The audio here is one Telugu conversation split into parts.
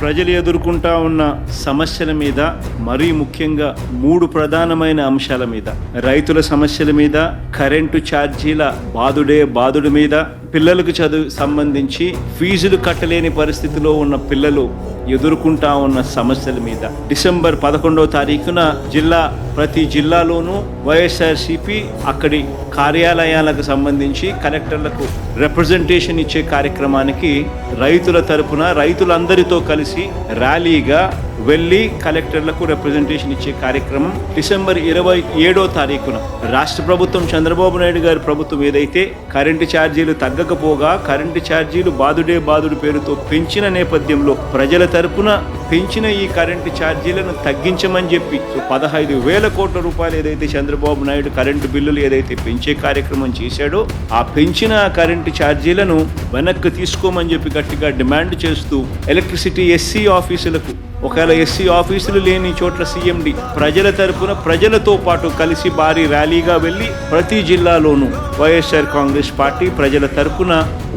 ప్రజలు ఎదుర్కొంటా ఉన్న సమస్యల మీద మరీ ముఖ్యంగా మూడు ప్రధానమైన అంశాల మీద. రైతుల సమస్యల మీద కరెంటు ఛార్జీల బాదుడే బాదుడు మీద పిల్లలకు చదువు సంబంధించి ఫీజులు కట్టలేని పరిస్థితిలో ఉన్న పిల్లలు ఎదుర్కొంటా ఉన్న సమస్యల మీద. డిసెంబర్ పదకొండవ తారీఖున జిల్లా ప్రతి జిల్లాలోనూ వైఎస్ఆర్సిపి అక్కడి కార్యాలయాలకు సంబంధించి కలెక్టర్లకు రిప్రజెంటేషన్ ఇచ్చే కార్యక్రమానికి రైతుల తరపున రైతులందరితో కలిసి ర్యాలీగా వెళ్ళి కలెక్టర్లకు రిప్రజెంటేషన్ ఇచ్చే కార్యక్రమం డిసెంబర్ ఇరవై ఏడో తారీఖున. రాష్ట్ర ప్రభుత్వం చంద్రబాబు నాయుడు గారి ప్రభుత్వం ఏదైతే కరెంటు ఛార్జీలు తగ్గకపోగా కరెంటు ఛార్జీలు బాదుడే బాదుడు పేరుతో పెంచిన నేపథ్యంలో ప్రజల తరపున పెంచిన ఈ కరెంటు ఛార్జీలను తగ్గించమని చెప్పి సో పదహైదు వేల కోట్ల రూపాయలు ఏదైతే చంద్రబాబు నాయుడు కరెంటు బిల్లులు ఏదైతే పెంచే కార్యక్రమం చేశాడో ఆ పెంచిన కరెంటు ఛార్జీలను వెనక్కి తీసుకోమని చెప్పి గట్టిగా డిమాండ్ చేస్తూ ఎలక్ట్రిసిటీ ఎస్సీ ఆఫీసులకు ఒకవేళ ఎస్సీ ఆఫీసులు లేని చోట్ల సీఎండి ప్రజల తరపున ప్రజలతో పాటు కలిసి భారీ ర్యాలీగా వెళ్ళి ప్రతి జిల్లాలోనూ వైఎస్ఆర్ కాంగ్రెస్ పార్టీ ప్రజల తరపున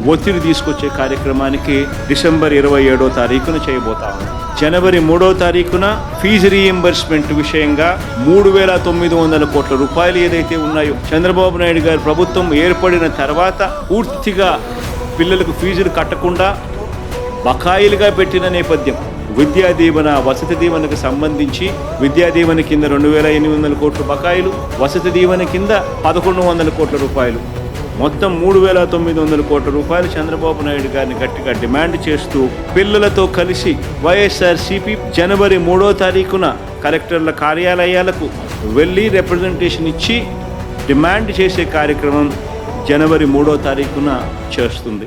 ఒత్తిడి తీసుకొచ్చే కార్యక్రమానికి డిసెంబర్ ఇరవై ఏడో తారీఖున చేయబోతా ఉన్నాం జనవరి మూడో తారీఖున ఫీజు రీఎంబర్స్మెంట్ విషయంగా మూడు వేల తొమ్మిది వందల కోట్ల రూపాయలు ఏదైతే ఉన్నాయో చంద్రబాబు నాయుడు గారి ప్రభుత్వం ఏర్పడిన తర్వాత పూర్తిగా పిల్లలకు ఫీజులు కట్టకుండా బకాయిలుగా పెట్టిన నేపథ్యం విద్యా దీవెన వసతి దీవెనకు సంబంధించి విద్యా దీవెన కింద రెండు వేల ఎనిమిది వందల కోట్ల బకాయిలు వసతి దీవెన కింద పదకొండు వందల కోట్ల రూపాయలు. మొత్తం మూడు వేల తొమ్మిది వందల కోట్ల రూపాయలు చంద్రబాబు నాయుడు గారిని గట్టిగా డిమాండ్ చేస్తూ పిల్లలతో కలిసి వైఎస్ఆర్సీపీ జనవరి మూడో తారీఖున కలెక్టర్ల కార్యాలయాలకు వెళ్ళి రిప్రజెంటేషన్ ఇచ్చి డిమాండ్ చేసే కార్యక్రమం జనవరి మూడో తారీఖున చేస్తుంది.